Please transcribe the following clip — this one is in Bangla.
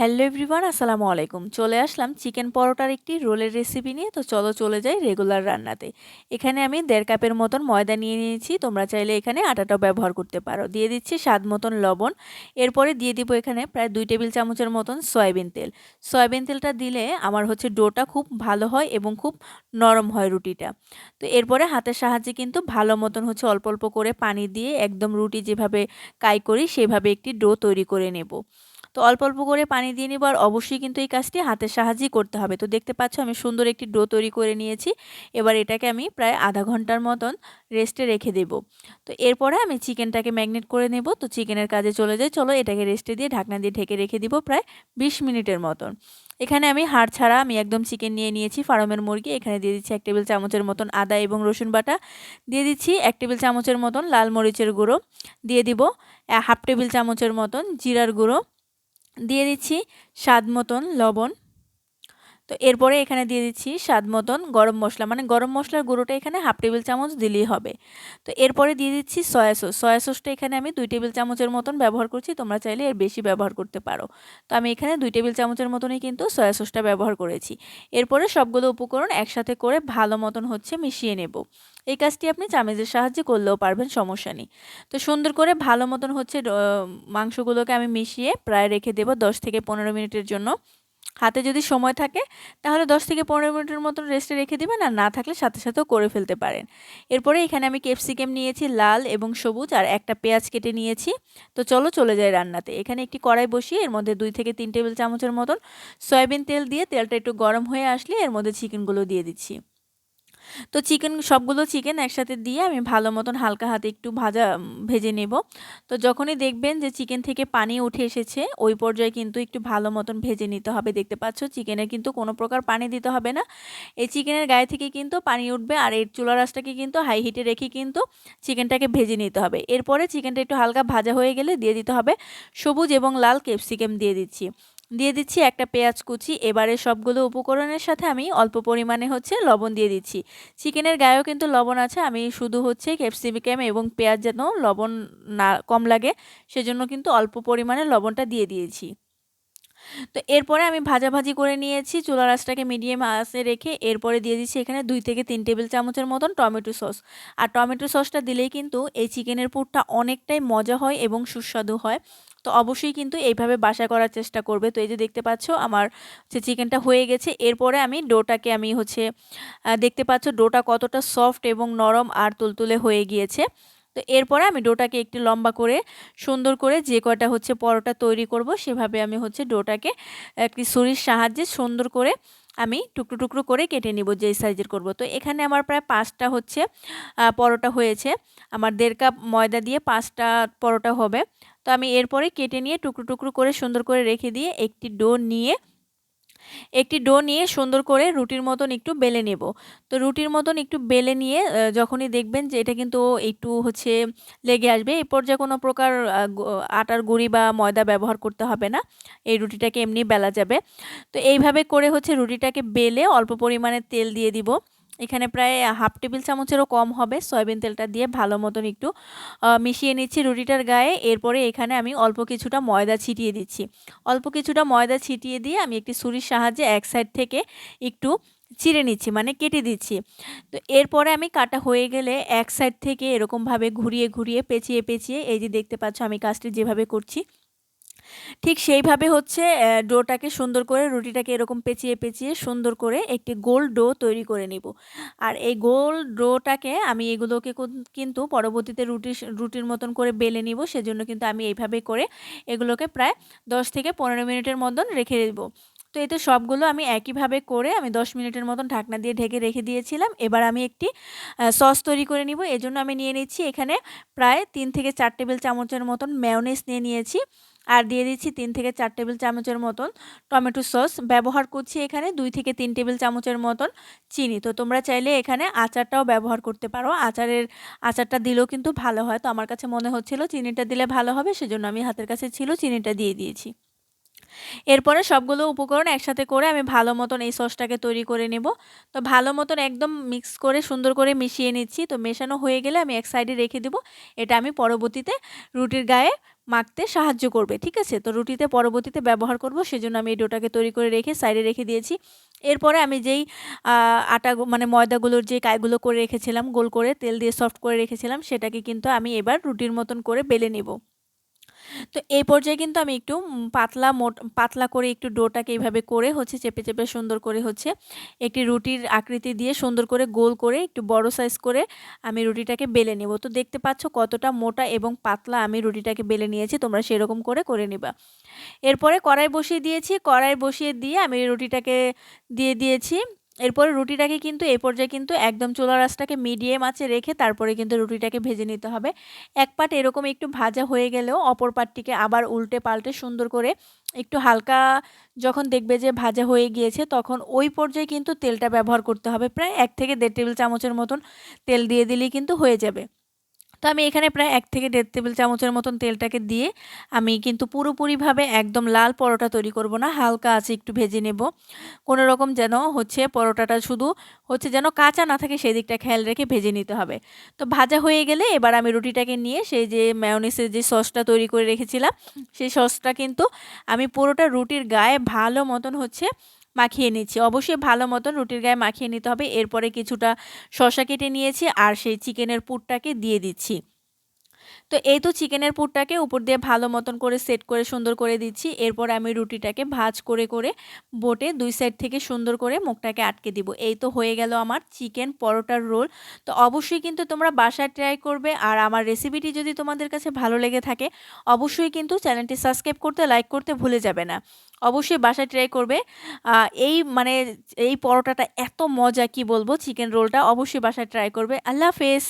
হ্যালো এভরিওয়ান, আসসালামু আলাইকুম। চলে আসলাম চিকেন পরোটার একটি রোলের রেসিপি নিয়ে। তো চলো চলে যাই রেগুলার রান্নাতে। এখানে আমি দেড় কাপের মতন ময়দা নিয়ে নিয়েছি। তোমরা চাইলে এখানে আটাটাও ব্যবহার করতে পারো। দিয়ে দিচ্ছি স্বাদ মতন লবণ। এরপরে দিয়ে দিব এখানে প্রায় দুই টেবিল চামচের মতন সয়াবিন তেল। সয়াবিন তেলটা দিলে আমার হচ্ছে ডোটা খুব ভালো হয় এবং খুব নরম হয় রুটিটা। তো এরপরে হাতের সাহায্যে কিন্তু ভালো মতন হচ্ছে অল্প অল্প করে পানি দিয়ে একদম রুটি যেভাবে কাই করি, সেভাবে একটি ডো তৈরি করে নেব। তো অল্প অল্প করে পানি দিয়ে নিব অবশ্যই কিন্তু এই কাজটি হাতের সাহায্যেই করতে হবে। তো দেখতে পাচ্ছ আমি সুন্দর একটি ডো তৈরি করে নিয়েছি। এবার এটাকে আমি প্রায় আধা ঘণ্টার মতন রেস্টে রেখে দেব। তো এরপরে আমি চিকেনটাকে ম্যাগনেট করে নেব। তো চিকেনের কাজে চলে যাই। চলো এটাকে রেস্টে দিয়ে ঢাকনা দিয়ে ঢেকে রেখে দিব প্রায় বিশ মিনিটের মতন। এখানে আমি হাড় ছাড়া আমি একদম চিকেন নিয়ে নিয়েছি। ফার্মের মুরগি। এখানে দিয়ে দিচ্ছি এক টেবিল চামচের মতন আদা এবং রসুন বাটা। দিয়ে দিচ্ছি এক টেবিল চামচের মতন লাল মরিচের গুঁড়ো। দিয়ে দিব হাফ টেবিল চামচের মতন জিরার গুঁড়ো। দিয়ে দিচ্ছি স্বাদ মতন লবণ। তো এরপরে এখানে দিয়ে দিচ্ছি স্বাদ মতন গরম মশলা। মানে গরম মশলার গুঁড়োটা এখানে হাফ টেবিল চামচ দিলেই হবে। তো এরপরে দিয়ে দিচ্ছি সয়া সস। সয়া সসটা এখানে আমি দুই টেবিল চামচের মতন ব্যবহার করছি। তোমরা চাইলে এর বেশি ব্যবহার করতে পারো। তো আমি এখানে দুই টেবিল চামচের মতনই কিন্তু সয়া সসটা ব্যবহার করেছি। এরপরে সবগুলো উপকরণ একসাথে করে ভালো মতন হচ্ছে মিশিয়ে নেব। এই কাজটি আপনি চামেচের সাহায্যে করলেও পারবেন, সমস্যা নেই। তো সুন্দর করে ভালো মতন হচ্ছে মাংসগুলোকে আমি মিশিয়ে প্রায় রেখে দেবো দশ থেকে পনেরো মিনিটের জন্য। হাতে যদি সময় থাকে, তাহলে দশ থেকে পনেরো মিনিটের মতন রেস্টে রেখে দেবেন আর না থাকলে সাথে সাথেও করে ফেলতে পারেন। এরপরে এখানে আমি ক্যাপসিকাম নিয়েছি, লাল এবং সবুজ, আর একটা পেঁয়াজ কেটে নিয়েছি। তো চলো চলে যাই রান্নাতে। এখানে একটি কড়াই বসিয়ে এর মধ্যে দুই থেকে তিন টেবিল চামচের মতন সয়াবিন তেল দিয়ে তেলটা একটু গরম হয়ে আসলে এর মধ্যে চিকেনগুলো দিয়ে দিচ্ছি। তো চিকেন, সবগুলো চিকেন একসাথে দিয়ে আমি ভালো মতন হালকা হাতে একটু ভাজা ভেজে নেব। তো যখনই দেখবেন যে চিকেন থেকে পানি উঠে এসেছে, ওই পর্যায়ে কিন্তু একটু ভালো মতন ভেজে নিতে হবে। দেখতে পাচ্ছ, চিকেনে কিন্তু কোনো প্রকার পানি দিতে হবে না। এই চিকেনের গায়ে থেকে কিন্তু পানি উঠবে আর এর চুলা রাসটাকে কিন্তু হাই হিটে রেখে কিন্তু চিকেনটাকে ভেজে নিতে হবে। এরপরে চিকেনটা একটু হালকা ভাজা হয়ে গেলে দিয়ে দিতে হবে সবুজ এবং লাল ক্যাপসিকাম দিয়ে দিচ্ছি। দিয়ে দিচ্ছি একটা পেঁয়াজ কুচি। এবারে সবগুলো উপকরণের সাথে আমি অল্প পরিমাণে হচ্ছে লবণ দিয়ে দিচ্ছি। চিকেনের গায়েও কিন্তু লবণ আছে, আমি শুধু হচ্ছে ক্যাপসিকাম এবং পেঁয়াজ যেন লবণ না কম লাগে, সেজন্য কিন্তু অল্প পরিমাণে লবণটা দিয়ে দিয়েছি। তো এরপরে আমি ভাজাভাজি করে নিয়েছি চুলা রাসটাকে মিডিয়াম আসে রেখে এরপরে দিয়ে দিচ্ছি এখানে দুই থেকে তিন টেবিল চামচের মতন টমেটো সস। আর টমেটো সসটা দিলেই কিন্তু এই চিকেনের পুরটা অনেকটাই মজা হয় এবং সুস্বাদু হয়। তো অবশ্যই কিন্তু এইভাবে বাসা করার চেষ্টা করবে। তো এই যে দেখতে পাচ্ছ আমার হচ্ছে চিকেনটা হয়ে গেছে, এরপরে আমি ডোটাকে আমি হচ্ছে দেখতে পাচ্ছ ডোটা কতটা সফট এবং নরম আর তুলতুলে হয়ে গিয়েছে। তো এরপরে আমি ডোটাকে একটু লম্বা করে, সুন্দর করে যে কয়টা হচ্ছে পরোটা তৈরি করব, সেভাবে আমি হচ্ছে ডোটাকে একটি ছুরির সাহায্যে সুন্দর করে আমি টুকরো টুকরো করে কেটে নিব যেই সাইজের করব। তো এখানে আমার প্রায় পাঁচটা হচ্ছে পরোটা হয়েছে। আমার দেড় কাপ ময়দা দিয়ে পাঁচটা পরোটা হবে। তো আমি এরপরে কেটে নিয়ে টুকরো টুকরো করে সুন্দর করে রেখে দিয়ে একটি ডো নিয়ে, একটি ডো নিয়ে সুন্দর করে রুটির মতন একটু বেলে নেব। তো রুটির মতন একটু বেলে নিয়ে যখনই দেখবেন যে এটা কিন্তু একটু হচ্ছে লেগে আসবে এই পর্যায়ে কোনো প্রকার আটার গুঁড়ি বা ময়দা ব্যবহার করতে হবে না। এই রুটিটাকে এমনি বেলা যাবে। তো এইভাবে করে হচ্ছে রুটিটাকে বেলে অল্প পরিমাণে তেল দিয়ে দিব। এখানে প্রায় হাফ টেবিল চামচেরও কম হবে। সয়াবিন তেলটা দিয়ে ভালো মতন একটু মিশিয়ে নিচ্ছি রুটিটার গায়ে। এরপরে এখানে আমি অল্প কিছুটা ময়দা ছিটিয়ে দিচ্ছি। অল্প কিছুটা ময়দা ছিটিয়ে দিয়ে আমি একটি ছুরির সাহায্যে এক সাইড থেকে একটু চিড়ে নিচ্ছি মানে কেটে দিচ্ছি। তো এরপরে আমি কাটা হয়ে গেলে এক সাইড থেকে এরকমভাবে ঘুরিয়ে ঘুরিয়ে পেঁচিয়ে পেঁচিয়ে, এই যে দেখতে পাচ্ছ আমি কাজটি যেভাবে করছি ঠিক সেইভাবে হচ্ছে ডোটাকে সুন্দর করে, রুটিটাকে এরকম পেঁচিয়ে পেঁচিয়ে সুন্দর করে একটি গোল ডো তৈরি করে নিব। আর এই গোল ডোটাকে আমি এগুলোকে কিন্তু পরবর্তীতে রুটি রুটির মতন করে বেলে নিব। সেজন্য কিন্তু আমি এইভাবে করে এগুলোকে প্রায় দশ থেকে পনেরো মিনিটের মতন রেখে দেবো। তো এই তো সবগুলো আমি একইভাবে করে আমি 10 মিনিটের মতন ঢাকনা দিয়ে ঢেকে রেখে দিয়েছিলাম। এবার আমি একটি সস তৈরি করে নিব। এজন্য আমি নিয়ে নিচ্ছি এখানে প্রায় তিন থেকে চার টেবিল চামচের মতন ম্যাওনেস নিয়ে নিয়েছি। আর দিয়ে দিচ্ছি তিন থেকে চার টেবিল চামচের মতন টমেটো সস। ব্যবহার করছি এখানে দুই থেকে তিন টেবিল চামচের মতন চিনি। তো তোমরা চাইলে এখানে আচারটাও ব্যবহার করতে পারো। আচারের, আচারটা দিলেও কিন্তু ভালো হয়। তো আমার কাছে মনে হচ্ছিল চিনিটা দিলে ভালো হবে, সেজন্য আমি হাতের কাছে ছিল চিনিটা দিয়ে দিয়েছি। এরপরে সবগুলো উপকরণ একসাথে করে আমি ভালো মতন এই সসটাকে তৈরি করে নেব। তো ভালো মতন একদম মিক্স করে সুন্দর করে মিশিয়ে নিচ্ছি। তো মেশানো হয়ে গেলে আমি এক সাইডে রেখে দেবো। এটা আমি পরবর্তীতে রুটির গায়ে মাখতে সাহায্য করবে, ঠিক আছে? তো রুটিতে পরবর্তীতে ব্যবহার করব, সেজন্য আমি এই ডোটাকে তৈরি করে রেখে সাইডে রেখে দিয়েছি। এরপরে আমি যেই আটা মানে ময়দাগুলোর যে কায়গুলো করে রেখেছিলাম, গোল করে তেল দিয়ে সফট করে রেখেছিলাম, সেটাকে কিন্তু আমি এবার রুটির মতন করে বেলে নেব। তো এই পর্যায়ে কিন্তু আমি একটু পাতলা মোট, পাতলা করে একটু ডোটাকে এইভাবে করে হচ্ছে চেপে চেপে সুন্দর করে হচ্ছে একটি রুটির আকৃতি দিয়ে সুন্দর করে গোল করে একটু বড় সাইজ করে আমি রুটিটাকে বেলে নেব। তো দেখতে পাচ্ছ কতটা মোটা এবং পাতলা আমি রুটিটাকে বেলে নিয়েছি, তোমরা সেরকম করে করে নিবা। এরপরে কড়াই বসিয়ে দিয়েছি, কড়াই বসিয়ে দিয়ে আমি রুটিটাকে দিয়ে দিয়েছি। এরপরে রুটিটাকে কিন্তু এ পর্যায়ে কিন্তু একদম চুলা রাসটাকে মিডিয়াম আছে রেখে তারপরে কিন্তু রুটিটাকে ভেজে নিতে হবে। এক পাট এরকম একটু ভাজা হয়ে গেলেও অপর পাটটিকে আবার উল্টে পাল্টে সুন্দর করে একটু হালকা যখন দেখবে যে ভাজা হয়ে গিয়েছে তখন ওই পর্যায়ে কিন্তু তেলটা ব্যবহার করতে হবে। প্রায় এক থেকে দেড় টেবিল চামচের মতন তেল দিয়ে দিলেই কিন্তু হয়ে যাবে। তো আমি এখানে প্রায় এক থেকে দেড় টেবিল চামচের মতন তেলটাকে দিয়ে আমি কিন্তু পুরোপুরিভাবে একদম লাল পরোটা তৈরি করব না, হালকা আছে একটু ভেজে নেব। কোনো রকম যেন হচ্ছে পরোটাটা শুধু হচ্ছে যেন কাঁচা না থাকে সেই দিকটা খেয়াল রেখে ভেজে নিতে হবে। তো ভাজা হয়ে গেলে এবার আমি রুটিটাকে নিয়ে সেই যে ম্যাওনিসের যে সসটা তৈরি করে রেখেছিলাম, সেই সসটা কিন্তু আমি পুরোটা রুটির গায়ে ভালো মতন হচ্ছে মাখিয়ে নিচ্ছি। অবশ্যই ভালো মতন রুটির গায়ে মাখিয়ে নিতে হবে। এরপরে কিছুটা শশা কেটে নিয়েছি আর সেই চিকেনের পুরটাকে দিয়ে দিচ্ছি। তো এই তো চিকেনের পুরটাকে উপর দিয়ে ভালো মতন করে সেট করে সুন্দর করে দিচ্ছি। এরপর আমি রুটিটাকে ভাজ করে করে বোটে দুই সাইড থেকে সুন্দর করে মুখটাকে আটকে দিব। এই তো হয়ে গেল আমার চিকেন পরোটার রোল। তো অবশ্যই কিন্তু তোমরা বাসায় ট্রাই করবে আর আমার রেসিপিটি যদি তোমাদের কাছে ভালো লেগে থাকে, অবশ্যই কিন্তু চ্যানেলটি সাবস্ক্রাইব করতে লাইক করতে ভুলে যাবে না। অবশ্যই বাসায় ট্রাই করবে। এই মানে এই পরোটাটা এত মজা, কি বলব? চিকেন রোলটা অবশ্যই বাসায় ট্রাই করবে। আল্লাহ হাফেজ!